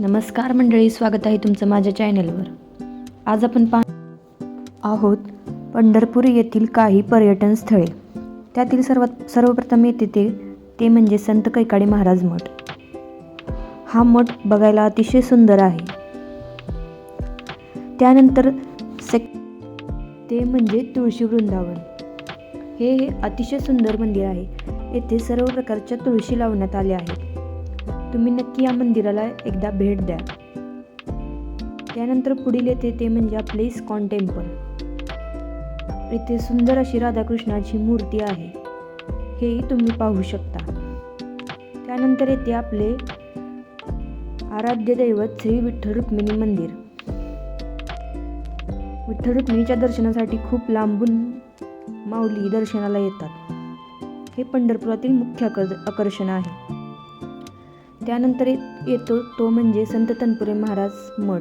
नमस्कार मंडळी स्वागत आहे तुमचं माझ्या चॅनलवर. आज आपण पा आहोत पंढरपूर येथील काही पर्यटन स्थळे. त्यातील सर्वात सर्वप्रथम येते ते ते म्हणजे संत कैकाडी महाराज मठ. हा मठ बघायला अतिशय सुंदर आहे. त्यानंतर सेक ते म्हणजे तुळशी वृंदावन. हे हे अतिशय सुंदर मंदिर आहे. येथे सर्व प्रकारच्या तुळशी लावण्यात आल्या आहेत. तुम्ही नक्की या मंदिराला एकदा भेट द्या. त्यानंतर पुढील येते ते म्हणजे आपले इस्कॉन टेम्पल. इथे सुंदर अशी राधाकृष्णाची मूर्ती आहे. हेही तुम्ही पाहू शकता. त्यानंतर येते आपले आराध्य दैवत श्री विठ्ठल रुक्मिणी मंदिर. विठ्ठल रुक्मिणीच्या दर्शनासाठी खूप लांबून माऊली दर्शनाला येतात. हे पंढरपुरातील मुख्य आकर्षण आहे. त्यानंतर येत- येतो तो म्हणजे संत तनपुरे महाराज मठ.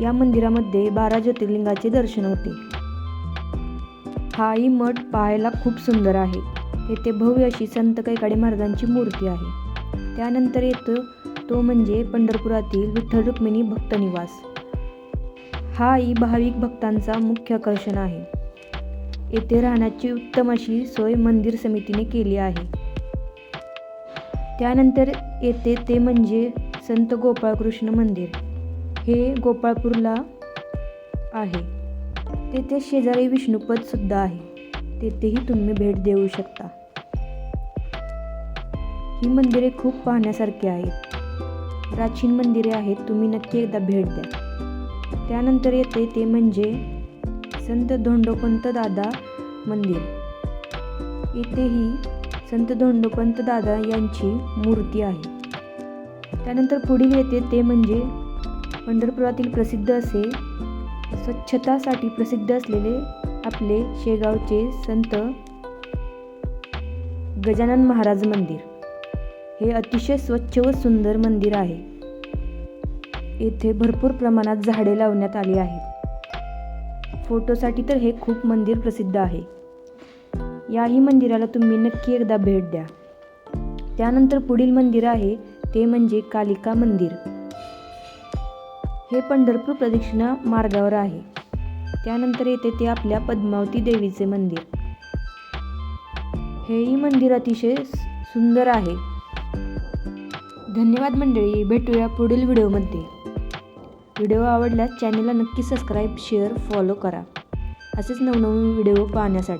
या मंदिरामध्ये बारा ज्योतिर्लिंगाचे दर्शन होते. हाही मठ पाहायला खूप सुंदर आहे. येथे भव्य अशी संत कैकाडे महाराजांची मूर्ती आहे. त्यानंतर येतो तो म्हणजे पंढरपुरातील विठ्ठल रुक्मिणी भक्तनिवास. हाही भाविक भक्तांचा मुख्य आकर्षण आहे. येथे राहण्याची उत्तम अशी सोय मंदिर समितीने केली आहे. त्यानंतर येते ते म्हणजे संत गोपाळकृष्ण मंदिर. हे गोपाळपूरला आहे. तेथे शेजारी विष्णुपद सुद्धा आहे. तेथेही तुम्ही भेट देऊ शकता. ही मंदिरे खूप पाहण्यासारखी आहेत. प्राचीन मंदिरे आहेत तुम्ही नक्की एकदा भेट द्या. त्यानंतर येते ते म्हणजे संत धोंडोपंत दादा मंदिर. इथेही संत धोंडोपंत दादा यांची मूर्ती आहे. त्यानंतर पुढील येते ते म्हणजे पंढरपुरातील प्रसिद्ध असे स्वच्छतासाठी प्रसिद्ध असलेले आपले शेगावचे संत गजानन महाराज मंदिर. हे अतिशय स्वच्छ व सुंदर मंदिर आहे. येथे भरपूर प्रमाणात झाडे लावण्यात आली आहेत. फोटोसाठी तर हे खूप मंदिर प्रसिद्ध आहे. याही मंदिराला तुम्ही नक्की एकदा भेट द्या. त्यानंतर पुढील मंदिर आहे ते म्हणजे कालिका मंदिर. हे पंढरपूर प्रदक्षिणा मार्गावर आहे. त्यानंतर येते ते आपल्या पद्मावती देवीचे मंदिर. हेही मंदिर अतिशय सुंदर आहे. धन्यवाद मंडळी भेटूया पुढील व्हिडिओमध्ये. व्हिडिओ आवडल्यास चॅनलला नक्की सबस्क्राईब शेअर फॉलो करा. असेच नवनवीन व्हिडिओ पाहण्यासाठी.